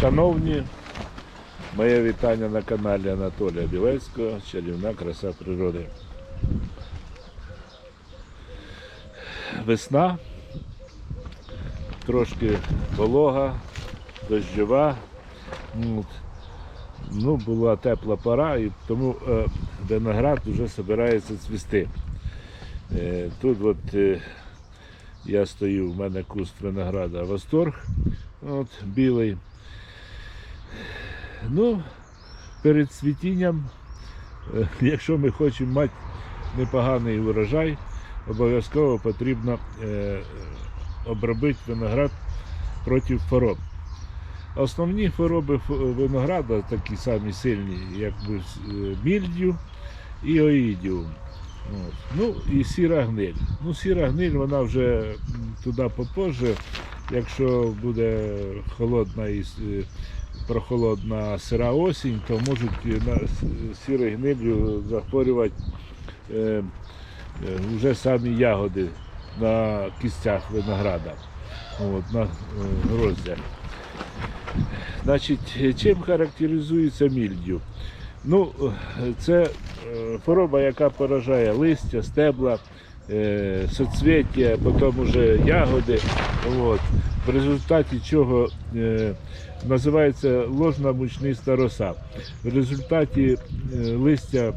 Шановні, моє вітання на каналі Анатолія Білецького, чарівна краса природи. Весна, трошки волога, дощова. Ну, була тепла пора, і тому е, виноград вже збирається цвісти. Е, тут от, е, я стою, в мене куст винограда Восторг, от, білий. Ну, перед цвітінням, е, якщо ми хочемо мати непоганий урожай, обов'язково потрібно е, обробити виноград проти хвороб. Основні хвороби винограда такі самі сильні, як е, мільдю і оїдіум. Ну і сіра гниль. Ну, сіра гниль, вона вже туди попозже, якщо буде холодна і прохолодна сира осінь, то можуть на сірою гнилью захворювати е, е, вже самі ягоди на кістях винограда, от, на е, гроздях. Значить, чим характеризується мільдю? Ну, це хвороба, яка поражає листя, стебла, соцвіття, потім уже ягоди. От. В результаті чого е, називається ложна мучниста роса. В результаті е, листя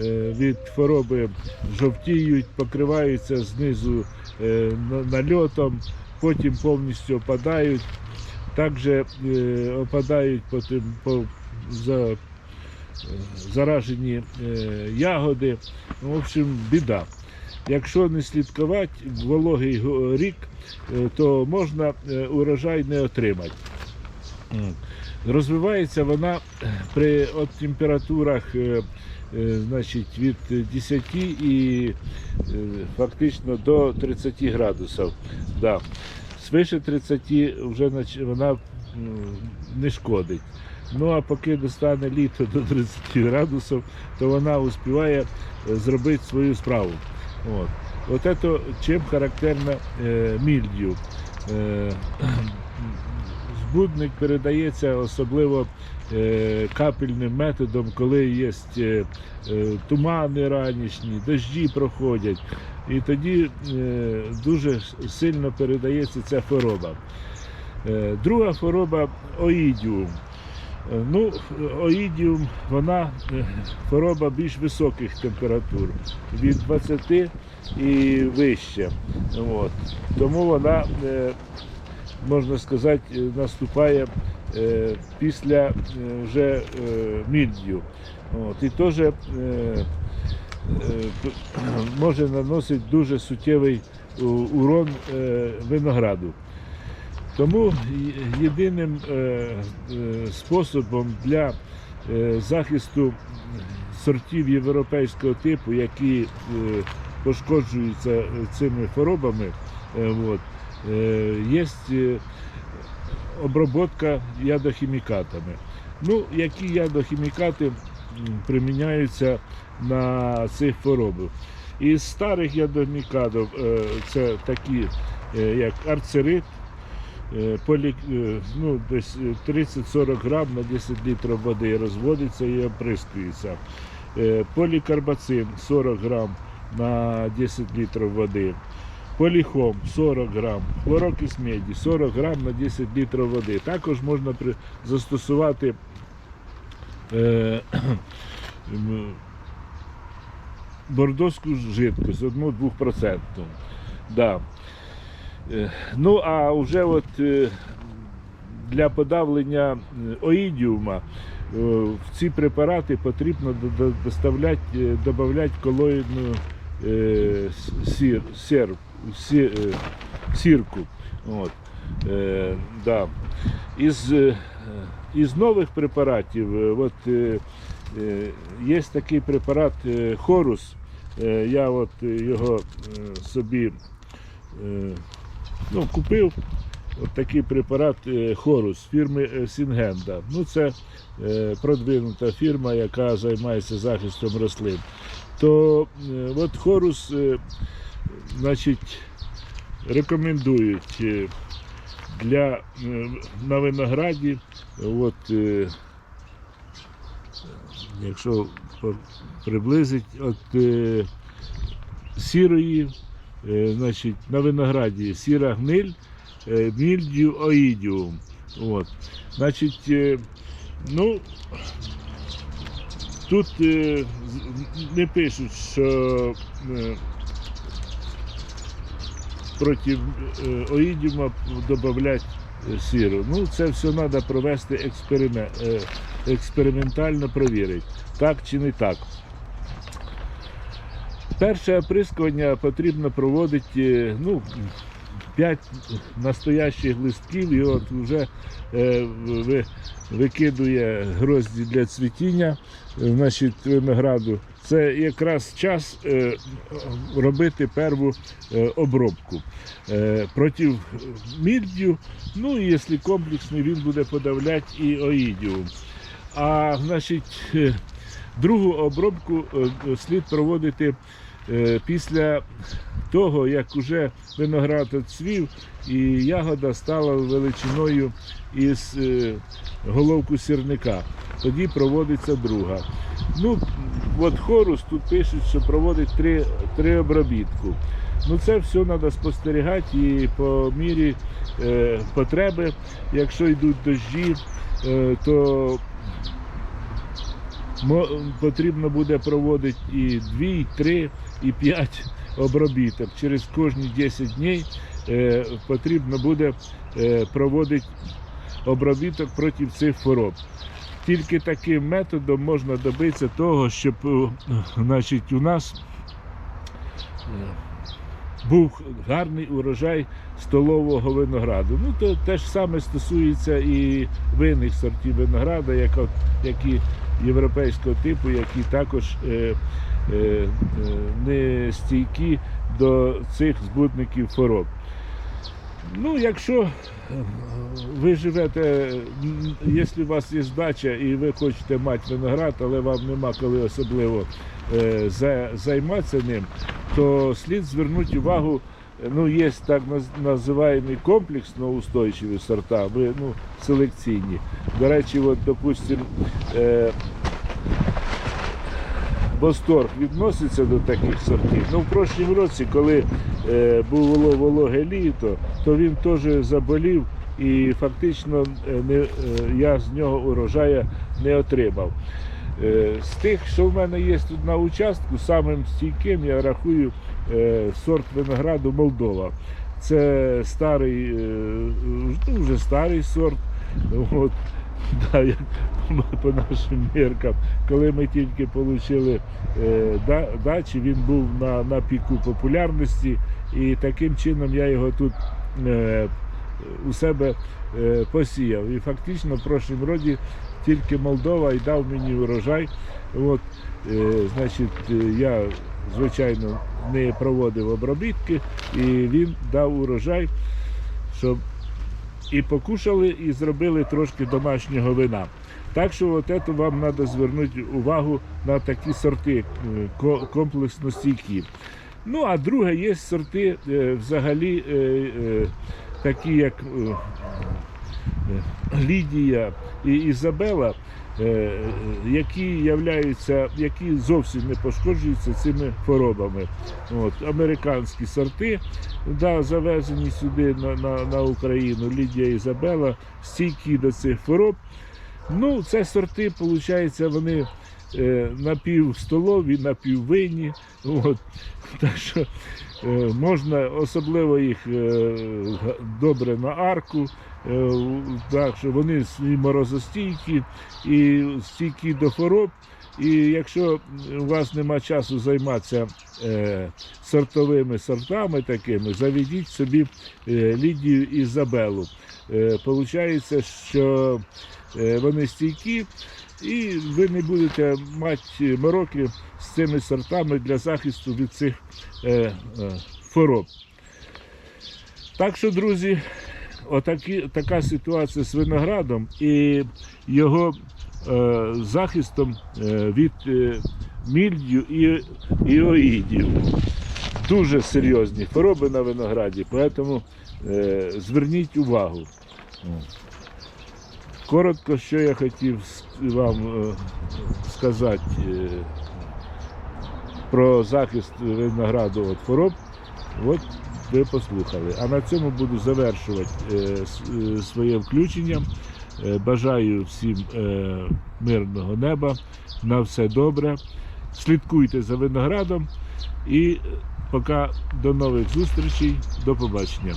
е, від хвороби жовтіють, покриваються знизу нальотом, потім повністю опадають. Також опадають потім по, за, заражені ягоди. Ну, В общем, біда. Якщо не слідкувати вологий рік, е, то можна е, урожай не отримати. Розвивається вона при от температурах е, е, значить, від 10 і е, фактично до 30 градусів. Да. Свише 30 вже вона не шкодить. Ну а поки достане літо до 30 градусів, то вона успіває е, зробити свою справу. От. От це чим характерна е, мільдю. Е, збудник передається особливо е, капельним методом, коли є е, е, тумани ранішні, дощі проходять. І тоді е, дуже сильно передається ця хвороба. Е, Друга хвороба оїдіум. Е, Ну, оїдіум, вона е, хвороба більш високих температур, від 20 і вище. От. Тому вона, е, можна сказати, наступає після вже. От. І теж може наносити дуже суттєвий урон винограду. Тому єдиним е, е, способом для е, захисту сортів європейського типу, які пошкоджуються цими хворобами, є обробка ядохімікатами. Ну, які ядохімікати приміняються на цих хворобах? Із старих ядохімікатів це такі, як арцерит, полі, е, ну, десь е, 30-40 грам на 10 літрів води розводиться і оприскується. Е, Полікарбацин 40 грам на 10 літрів води. Поліхом 40 грам, хлорокис меді 40 грам на 10 літрів води. Також можна застосувати е, бордоську жидкость 1-2%. Да. Е, Ну, а вже от е, для подавлення е, оїдіума в ці препарати потрібно додавати колоїдну сір, сір, е, сірку. От. Е, да. Із, із нових препаратів от, е, є такий препарат Хорус. Е, Я от його собі е, ну, купив от такий препарат е, Хорус фірми е, Сінгенда. Ну, це е, продвинута фірма, яка займається захистом рослин. То от Хорус, значить, рекомендують для на винограді, от, якщо приблизить, от е, сірої, значить, на винограді сіра гниль, е, мільдю оїдіум. От. Значить, е, ну, тут е, не пишуть, що е, проти е, оїдіума додати сіру. Ну, це все треба провести експеримент, е, експериментально провірити, так чи не так. Перше оприскування потрібно проводити ну, 5 настоящих листків, і от вже е, ви, викидує грозді для цвітіння е, значить, винограду. Це якраз час е, робити перву е, обробку. Е, проти мільдю, ну і якщо комплексний, він буде подавляти і оїдіум. А значить, е, другу обробку е, слід проводити е, після того, як уже виноград відцвів і ягода стала величиною із е, головку сірника. Тоді проводиться друга. Ну, от хорус тут пишуть, що проводить три, три обробітку. Ну це все треба спостерігати і по мірі е, потреби, якщо йдуть дощі, е, то потрібно буде проводити і 2, і 3, і 5 обробіток. Через кожні 10 днів е, потрібно буде е, проводити обробіток проти цих хвороб. Тільки таким методом можна добитися того, щоб е, значить, у нас був гарний урожай столового винограду. Ну, то те ж саме стосується і винних сортів винограда, як які європейського типу, які також е, е, е, не стійкі до цих збутників хвороб. Ну, якщо ви живете, якщо у вас є дача і ви хочете мати виноград, але вам нема коли особливо за- займатися ним, то слід звернути увагу. Ну, є так називаємо комплексно устойчиві сорта, ну, селекційні. До речі, от, допустим, Восторг відноситься до таких сортів. Ну, в прошлому році, коли е, було вологе літо, то він теж заболів і фактично е, не, е, я з нього урожаю не отримав. Е, з тих, що в мене є тут на участку, самим стійким я рахую е, сорт винограду Молдова. Це старий, е, ну, вже старий сорт. От, да, як по нашим міркам. Коли ми тільки отримали е, да- дачі, він був на, на піку популярності, і таким чином я його тут е, у себе е, посіяв. І фактично в прошлому році тільки Молдова і дав мені урожай. От, е, значить, е, я, звичайно, не проводив обробітки, і він дав урожай, щоб і покушали, і зробили трошки домашнього вина. Так що от це вам треба звернути увагу на такі сорти е, комплексно стійкі. Ну, а друге, є сорти е, взагалі е, такі, як Лідія і Ізабела, які являються, які зовсім не пошкоджуються цими хворобами. От, американські сорти, да, завезені сюди на, на, на Україну, Лідія Ізабела, стійкі до цих хвороб. Ну, це сорти, виходить, вони е, напівстолові, напіввинні. От. Так що е, можна особливо їх е, добре на арку, е, так що вони морозостійкі, і стійкі до хвороб. І якщо у вас нема часу займатися е, сортовими сортами такими, заведіть собі е, Лідію Ізабелу. Е, Получається, що е, вони стійкі, і ви не будете мати мороки з цими сортами для захисту від цих е, е, хвороб. Так що, друзі, отакі, така ситуація з виноградом і його е, захистом е, від е, мільдю і, і оїдів. Дуже серйозні хвороби на винограді, тому е, зверніть увагу. Коротко, що я хотів вам е, сказати е, про захист винограду від хвороб. От ви послухали. А на цьому буду завершувати е, своє включення. Бажаю всім мирного неба, на все добре. Слідкуйте за виноградом і поки до нових зустрічей. До побачення.